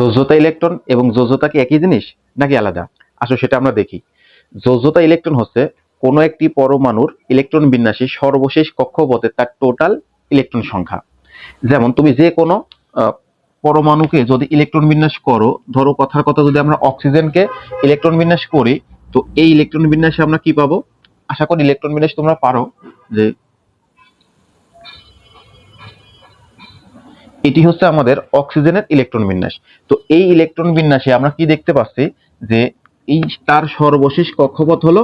যোজ্যতা electron এবং যোজ্যতা কি একই জিনিস নাকি আলাদা? আসো সেটা আমরা দেখি। যোজ্যতা ইলেকট্রন হচ্ছে কোনো একটি পরমাণুর ইলেকট্রন বিন্যাসে সর্বশেষ কক্ষপথে তার টোটাল ইলেকট্রন সংখ্যা। যেমন তুমি যে কোনো পরমাণুকে যদি ইলেকট্রন বিন্যাস করো, ধরো কথার কথা যদি আমরা অক্সিজেনকে ইলেকট্রন বিন্যাস করি, তো এই ইলেকট্রন বিন্যাসে আমরা কি পাবো? আশা করি ইলেকট্রন বিন্যাস তোমরা পারো, যে এটি হচ্ছে আমাদের অক্সিজেনের ইলেকট্রন বিন্যাস। তো এই ইলেকট্রন বিন্যাসে আমরা কি দেখতে পাচ্ছি? যে এই তার সর্বশেষ কক্ষপথ হলো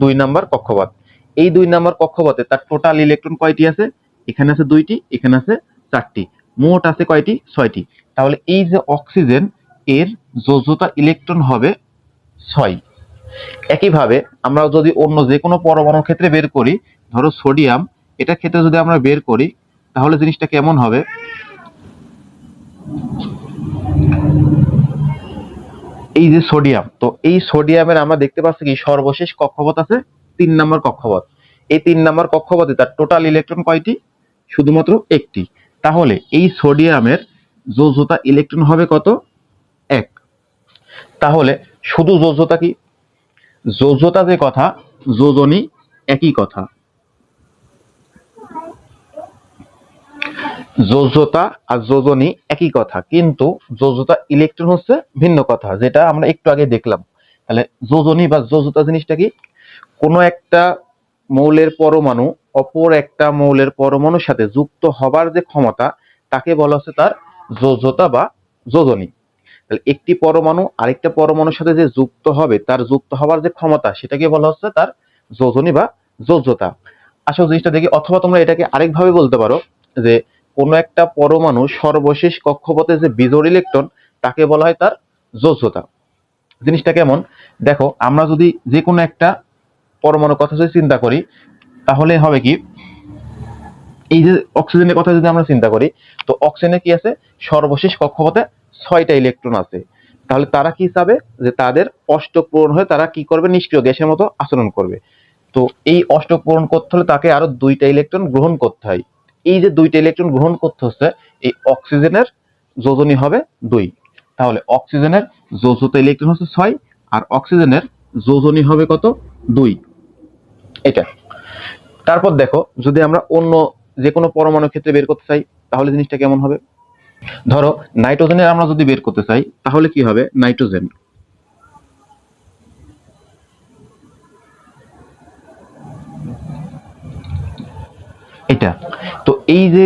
দুই নাম্বার কক্ষপথ। এই দুই নাম্বার কক্ষপথে তার টোটাল ইলেকট্রন কয়টি আছে? এখানে আছে দুইটি, এখানে আছে চারটি। মোট আছে কয়টি? ছয়টি। তাহলে এই যে অক্সিজেন, এর যোজ্যতা ইলেকট্রন হবে ছয়। একইভাবে আমরা যদি অন্য যে কোনো পরমাণুর ক্ষেত্রে বের করি, ধরো সোডিয়াম, এটা ক্ষেত্রে যদি আমরা বের করি, তাহলে জিনিসটা কেমন হবে? এই যে সোডিয়াম, তো এই সোডিয়ামের আমরা দেখতে পাচ্ছি কি সর্বশেষ কক্ষপথ আছে? তিন নম্বর কক্ষপথ। এই তিন নম্বর কক্ষপথে তার টোটাল ইলেকট্রন কয়টি? শুধুমাত্র একটি। তাহলে এই সোডিয়ামের যোজ্যতা ইলেকট্রন হবে কত? এক। তাহলে শুধু যোজ্যতা কি? যোজ্যতা যে কথা যোজনী একই কথা। যোজ্যতা আর যোজনী একই কথা, কিন্তু যোজ্যতা ইলেকট্রন হচ্ছে ভিন্ন কথা, যেটা আমরা একটু আগে দেখলাম। তাহলে যোজনী বা যোজ্যতা জিনিসটা কি? কোনো একটা মৌলের পরমাণু অপর একটা মৌলের পরমাণুর সাথে যুক্ত হবার যে ক্ষমতা, তাকে বলা হচ্ছে তার যোজ্যতা বা যোজনী। তাহলে একটি পরমাণু আরেকটা পরমাণুর সাথে যে যুক্ত হবে, তার যুক্ত হবার যে ক্ষমতা, সেটাকে বলা হচ্ছে তার যোজনী বা যোজ্যতা আসল জিনিসটা দেখি, অথবা তোমরা এটাকে আরেকভাবে বলতে পারো যে কোনো একটা পরমাণু সর্বশেষ কক্ষপথে যে বিজোড় ইলেকট্রন, তাকে বলা হয় তার যোজ্যতা জিনিসটা কেমন? দেখো, আমরা যদি যে কোনো একটা পরমাণুর কথা যদি চিন্তা করি, তাহলে হবে কি? এই যে অক্সিজেনের কথা যদি আমরা চিন্তা করি, তো অক্সিজেনে কি আছে? সর্বশেষ কক্ষপথে ছয়টা ইলেকট্রন আছে। তাহলে তারা কি চাবে? যে তাদের অষ্টক পূরণ হয়ে তারা কি করবে? নিষ্ক্রিয় গ্যাসের মতো আচরণ করবে। তো এই অষ্টক পূরণ করতে হলে তাকে আরও দুইটা ইলেকট্রন গ্রহণ করতে হয়। এই যে দুইটা ইলেকট্রন গ্রহণ করতে হচ্ছে, এই অক্সিজেনের যোজনী হবে দুই। তাহলে অক্সিজেনের যোজতা ইলেকট্রন হচ্ছে ছয়, আর অক্সিজেনের যোজনী হবে কত? দুই। এটা। তারপর দেখো, যদি আমরা অন্য যে কোনো পরমাণু ক্ষেত্রে বের করতে চাই, তাহলে জিনিসটা কেমন হবে? ধরো, নাইট্রোজেনের আমরা যদি বের করতে চাই, তাহলে কি হবে? নাইট্রোজেন। এটা। তো এই যে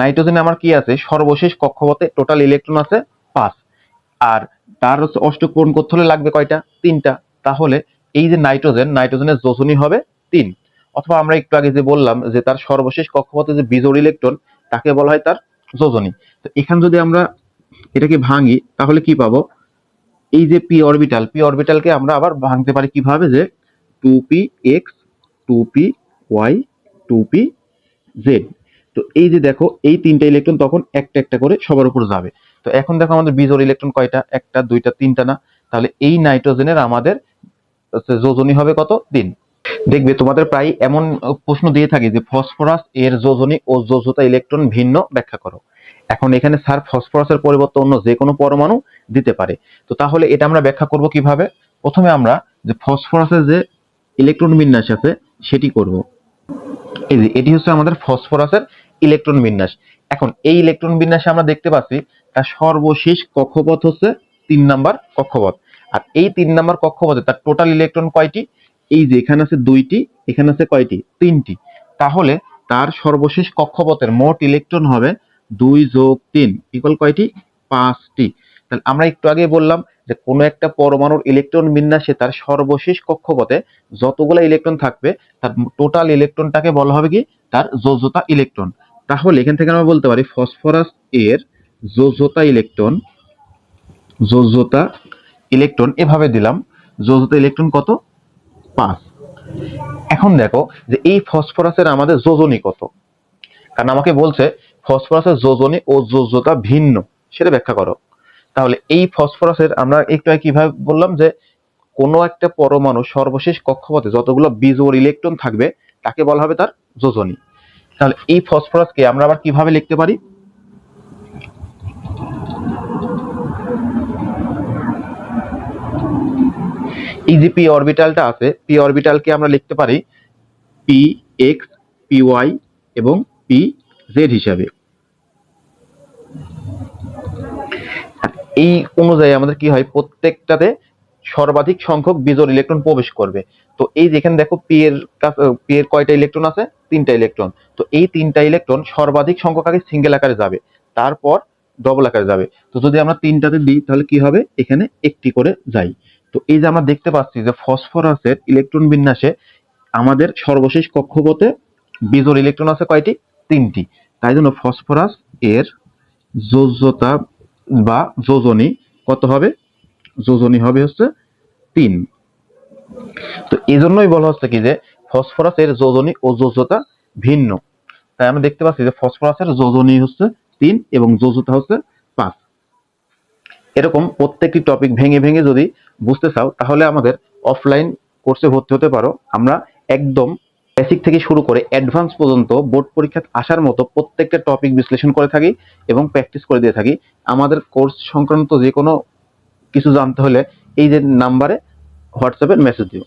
নাইট্রোজেনে আমার কি আছে? সর্বশেষ কক্ষপথে টোটাল ইলেকট্রন আছে পাঁচ। আর তার অষ্টক পূরণ করতে হলে লাগবে কয়টা? তিনটা। তাহলে এই যে নাইট্রোজেন, নাইট্রোজেনের যোজনী হবে তিন। অথবা আমরা একটু আগে যে বললাম যে তার সর্বশেষ কক্ষপথে যে বিজোড় ইলেকট্রন তাকে বলা হয় তার যোজনী তো এখানে যদি আমরা এটাকে ভাঙি, তাহলে কি পাবো? এই যে পি অরবিটাল পি অরবিটালকে আমরা আবার ভাঙতে পারি কীভাবে? যে two p x two p y two p z তো এই যে দেখো, এই তিনটা ইলেকট্রন তখন একটা একটা করে সবার উপর যাবে। তো এখন দেখো আমাদের বিজোড় ইলেকট্রন কয়টা? একটা, দুইটা, তিনটা না? তাহলে এই নাইট্রোজেনের আমাদের যোজনী হবে কত? তিন। দেখবে তোমাদের প্রায় এমন প্রশ্ন দিয়ে থাকে যে ফসফরাস এর যোজনী ও যোজ্যতা ইলেকট্রন ভিন্ন ব্যাখ্যা করো। এখন এখানে স্যার ফসফরাসের পরিবর্তে অন্য যে কোনো পরমাণু দিতে পারে। তো তাহলে এটা আমরা ব্যাখ্যা করব কীভাবে? প্রথমে আমরা যে ফসফরাসের যে ইলেকট্রন বিন্যাস আছে, সেটি করব। এই যে, এটি হচ্ছে আমাদের ফসফরাসের ইলেকট্রন বিন্যাস। এখন এই ইলেকট্রন বিন্যাসে আমরা দেখতে পাচ্ছি, তার সর্বশেষ কক্ষপথ হচ্ছে তিন নাম্বার কক্ষপথ। আর এই তিন নাম্বার কক্ষপথে তার টোটাল ইলেকট্রন কয়টি? এই যে এখানে আছে দুইটি, এখানে আছে কয়টি? তিনটি। তাহলে তার সর্বশেষ কক্ষপথের মোট ইলেকট্রন হবে দুই যোগ তিন ইকুয়াল কয়টি? পাঁচটি। তাহলে আমরা একটু আগে বললাম যে কোনো একটা পরমাণুর ইলেকট্রন বিন্যাসে তার সর্বশেষ কক্ষপথে যতগুলো ইলেকট্রন থাকবে, তার টোটাল ইলেকট্রনটাকে বলা হবে কি? তার যোজ্যতা ইলেকট্রন। তাহলে এখান থেকে আমরা বলতে পারি ফসফরাস এর যোজ্যতা ইলেকট্রন যোজ্যতা ইলেকট্রন, এভাবে দিলাম। যোজ্যতা ইলেকট্রন কত? পাঁচ। এখন দেখো যে এই ফসফরাসের আমাদের যোজনী কত? কারণ আমাকে বলছে ফসফরাসের যোজনী ও যোজ্যতা ভিন্ন। সেটা ব্যাখ্যা করো। তাহলে এই ফসফরাসের আমরা একটু কীভাবে বললাম যে কোনো একটা পরমাণু সর্বশেষ কক্ষপথে যতগুলো বিজোড় ইলেকট্রন থাকবে, তাকে বলা হবে তার যোজনী। তাহলে এই ফসফরাসকে আমরা আবার কীভাবে লিখতে পারি? এই যে পি অরবিটালটা আছে পি অরবিটালকে আমরা লিখতে পারি পি এক্স পি ওয়াই এবং পি জেড হিসাবে। এই অনুযায়ী আমাদের কি হয়? প্রত্যেকটাতে সর্বাধিক সংখ্যক বিজোড় ইলেকট্রন প্রবেশ করবে। তো এই যেখানে দেখো পি এর পি এর কয়টা ইলেকট্রন আছে? তিনটা ইলেকট্রন তো এই তিনটা ইলেকট্রন সর্বাধিক সংখ্যক আগে সিঙ্গেল আকারে যাবে, তারপর ডবল আকারে যাবে। তো যদি আমরা তিনটাতে দিই, তাহলে কি হবে? এখানে একটি করে যাই তো এই যে আমরা দেখতে পাচ্ছি যে ফসফরাসের ইলেকট্রন বিন্যাসে আমাদের সর্বশেষ কক্ষপথে বিজোড় ইলেকট্রন আছে কয়টি? তিনটি। তাই জন্য ফসফরাস এর যোজ্যতা বা যোজনী কত হবে? যোজনী হবে হচ্ছে তিন। তো এই জন্যই বলা হচ্ছে কি যে ফসফরাসের যোজনী ও যোজ্যতা ভিন্ন। তাই আমরা দেখতে পাচ্ছি যে ফসফরাসের যোজনী হচ্ছে তিন এবং যোজ্যতা হচ্ছে পাঁচ। এরকম প্রত্যেকটি টপিক ভেঙে ভেঙে যদি বুঝতে চাও, তাহলে আমাদের অফলাইন কোর্সে ভর্তি হতে পারো। আমরা একদম বেসিক থেকে শুরু করে অ্যাডভান্স পর্যন্ত বোর্ড পরীক্ষায় আসার মতো প্রত্যেকটা টপিক বিশ্লেষণ করে থাকি এবং প্র্যাকটিস করে দিয়ে থাকি। আমাদের কোর্স সংক্রান্ত যে কোনো কিছু জানতে হলে এই যে নাম্বারে হোয়াটসঅ্যাপে মেসেজ দিও।